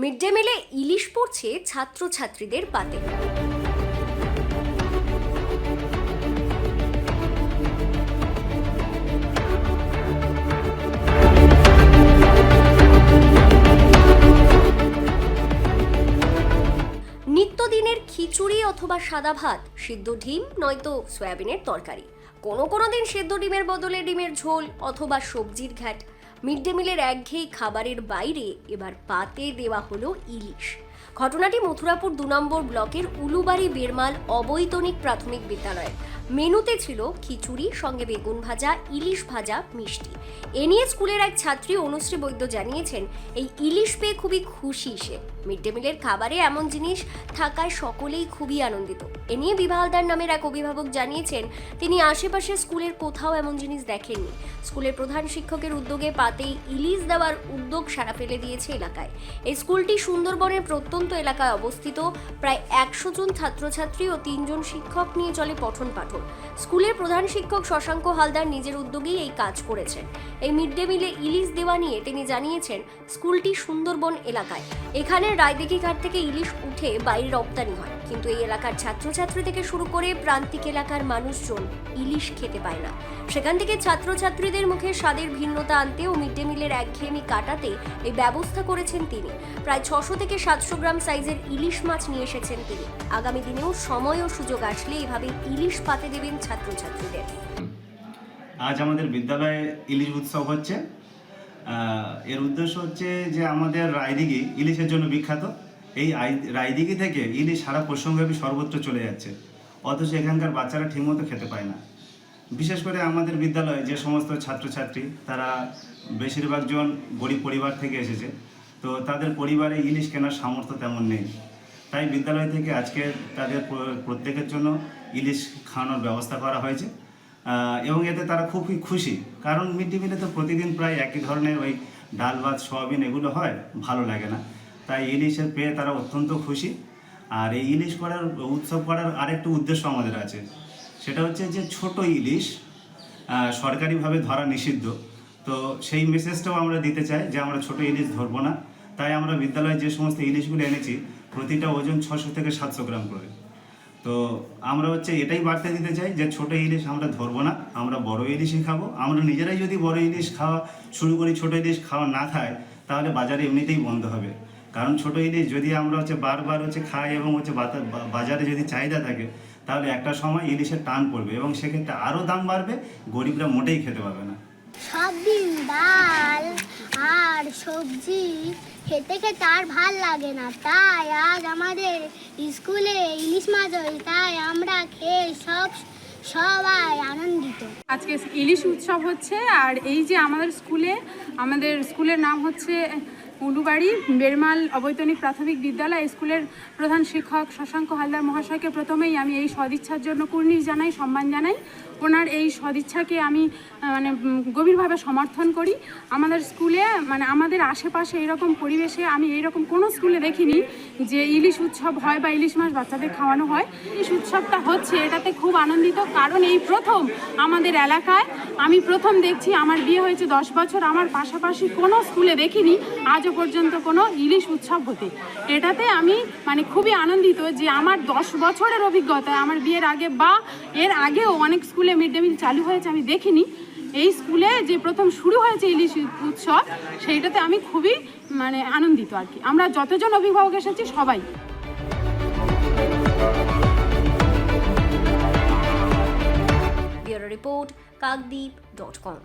Mid day মিলে ইলিশ পড়ছে ছাত্রছাত্রীদের পাতে। নিত্যদিনের খিচুড়ি অথবা সাদা ভাত সিদ্ধ ডিম নয়তো সয়াবিনের তরকারি। কোনো কোনো দিন সেদ্ধ ডিমের বদলে ডিমের ঝোল অথবা সবজির ঘ্যাট। মিড ডে মিলের একঘেয়ে খাবারের বাইরে এবার পাতে দেওয়া হলো ইলিশ। ঘটনাটি মথুরাপুর দু নম্বর ব্লকের উলুবাড়ি বেরমাল অবৈতনিক প্রাথমিক বিদ্যালয়ের। মেনুতে ছিল খিচুড়ি, সঙ্গে বেগুন ভাজা, ইলিশ ভাজা, মিষ্টি। এ নিয়ে স্কুলের এক ছাত্রী অনুশ্রী বৈদ্য জানিয়েছেন, এই ইলিশ পেয়ে খুবই খুশি সে। মিড ডে মিলের খাবারে এমন জিনিস থাকায় সকলেই খুবই আনন্দিত। এ নিয়ে বিভালদার নামের এক অভিভাবক জানিয়েছেন, তিনি আশেপাশে স্কুলের কোথাও এমন জিনিস দেখেননি। স্কুলের প্রধান শিক্ষকের উদ্যোগে পাতেই ইলিশ দেওয়ার উদ্যোগ সারা ফেলে দিয়েছে এলাকায়। এই স্কুলটি সুন্দরবনের প্রত্যন্ত এলাকায় অবস্থিত। প্রায় একশো জন ছাত্রছাত্রী ও তিনজন শিক্ষক নিয়ে চলে পঠন পাঠন স্কুলের প্রধান শিক্ষক শশাঙ্ক হালদার নিজের উদ্যোগেই এই কাজ করেছেন। এই মিড ডে মিলে ইলিশ দেওয়া নিয়ে তিনি জানিয়েছেন, স্কুলটি সুন্দরবন এলাকায়। এখানে রায়দিঘি ঘাট থেকে ইলিশ উঠে বাইরে রপ্তানি হয়। কিন্তু এই এলাকার ছাত্রছাত্রী থেকে শুরু করে প্রান্তিক এলাকার মানুষজন ইলিশ খেতে পায় না। সেখান থেকে ছাত্রছাত্রীদের মুখে স্বাদের ভিন্নতা আনতে ও মিড ডে মিলের একঘেয়েমি কাটাতে এই ব্যবস্থা করেছেন তিনি। প্রায় ছশো থেকে সাতশো গ্রাম সাইজের ইলিশ মাছ নিয়ে এসেছেন তিনি। আগামী দিনেও সময় ও সুযোগ আসলে এভাবে ইলিশ পাতে দেবেন ছাত্রছাত্রীদের। আজ আমাদের বিদ্যালয়ে ইলিশ উৎসব হচ্ছে। এর উদ্দেশ্য হচ্ছে যে আমাদের রায়দিঘি ইলিশের জন্য বিখ্যাত। এই রায়দিঘি থেকে ইলিশ সারা পশ্চিমব্যাপী সর্বত্র চলে যাচ্ছে। অথচ এখানকার বাচ্চারা ঠিকমতো খেতে পায় না। বিশেষ করে আমাদের বিদ্যালয়ে যে সমস্ত ছাত্রছাত্রী, তারা বেশিরভাগ জন গরিব পরিবার থেকে এসেছে। তো তাদের পরিবারে ইলিশ কেনার সামর্থ্য তেমন নেই। তাই বিদ্যালয় থেকে আজকে তাদের প্রত্যেকের জন্য ইলিশ খাওয়ানোর ব্যবস্থা করা হয়েছে। এবং এতে তারা খুবই খুশি। কারণ মিড ডে মিলে তো প্রতিদিন প্রায় একই ধরনের ওই ডাল, ভাত, সোয়াবিন এগুলো হয়, ভালো লাগে না। তাই ইলিশের পেয়ে তারা অত্যন্ত খুশি। আর এই ইলিশ করার, উৎসব করার আরেকটা উদ্দেশ্য আমাদের আছে। সেটা হচ্ছে যে ছোট ইলিশ সরকারিভাবে ধরা নিষিদ্ধ। তো সেই মেসেজটাও আমরা দিতে চাই যে আমরা ছোট ইলিশ ধরবো না। তাই আমরা বিদ্যালয়ে যে সমস্ত ইলিশগুলো এনেছি, প্রতিটা ওজন ছশো থেকে সাতশো গ্রাম করে। তো আমরা হচ্ছে এটাই বার্তা দিতে চাই যে ছোট ইলিশ আমরা ধরবো না, আমরা বড় ইলিশই খাব। আমরা নিজেরাই যদি বড় ইলিশ খাওয়া, শুরু করি ছোট ইলিশ খাওয়া না খায়, তাহলে বাজারে এমনিতেই বন্ধ হবে। কারণ ছোট ইলিশ যদি আমরা হচ্ছে বারবার হচ্ছে খাই এবং হচ্ছে বাজারে যদি চাহিদা থাকে তাহলে একটা সময় ইলিশের টান পড়বে এবং সেক্ষেত্রে আরও দাম বাড়বে গরিবরা মোটেই খেতে পাবে না। সব দিন ডাল আর সবজি খেতে খেতে আর ভালো লাগে না। তাই আজ আমাদের স্কুলে ইলিশ মাছ হয় তাই আমরা খেয়ে সব সবাই আনন্দিত। আজকে ইলিশ উৎসব হচ্ছে আর এই যে আমাদের স্কুলে আমাদের স্কুলের নাম হচ্ছে উলুবাড়ি বেরমাল অবৈতনিক প্রাথমিক বিদ্যালয় স্কুলের প্রধান শিক্ষক শশাঙ্ক হালদার মহাশয়কে প্রথমেই আমি এই সদিচ্ছার জন্য কুর্নিশ জানাই, সম্মান জানাই। ওনার এই সদিচ্ছাকে আমি মানে গভীরভাবে সমর্থন করি। আমাদের স্কুলে মানে আমাদের আশেপাশে এরকম পরিবেশে আমি এইরকম কোনো স্কুলে দেখিনি যে ইলিশ উৎসব হয় বা ইলিশ মাছ বাচ্চাদের খাওয়ানো হয়। ইলিশ উৎসবটা হচ্ছে এটাতে খুব আনন্দিত, কারণ এই প্রথম আমাদের এলাকায় আমি প্রথম দেখছি আমার বিয়ে হয়েছে দশ বছর, আমার পাশাপাশি কোনো স্কুলে দেখিনি, আজও পর্যন্ত কোনো ইলিশ উৎসব হতে। এটাতে আমি মানে খুবই আনন্দিত যে আমার দশ বছরের অভিজ্ঞতা আমার বিয়ের আগে বা এর আগেও অনেক স্কুলে মিড ডে মিল চালু হয়েছে, আমি দেখিনি। এই স্কুলে যে প্রথম শুরু হয়েছে ইলিশ উৎসব, সেইটাতে আমি খুবই মানে আনন্দিত আর কি। আমরা যতজন অভিভাবক এসেছি, সবাই। Kakdwip dot com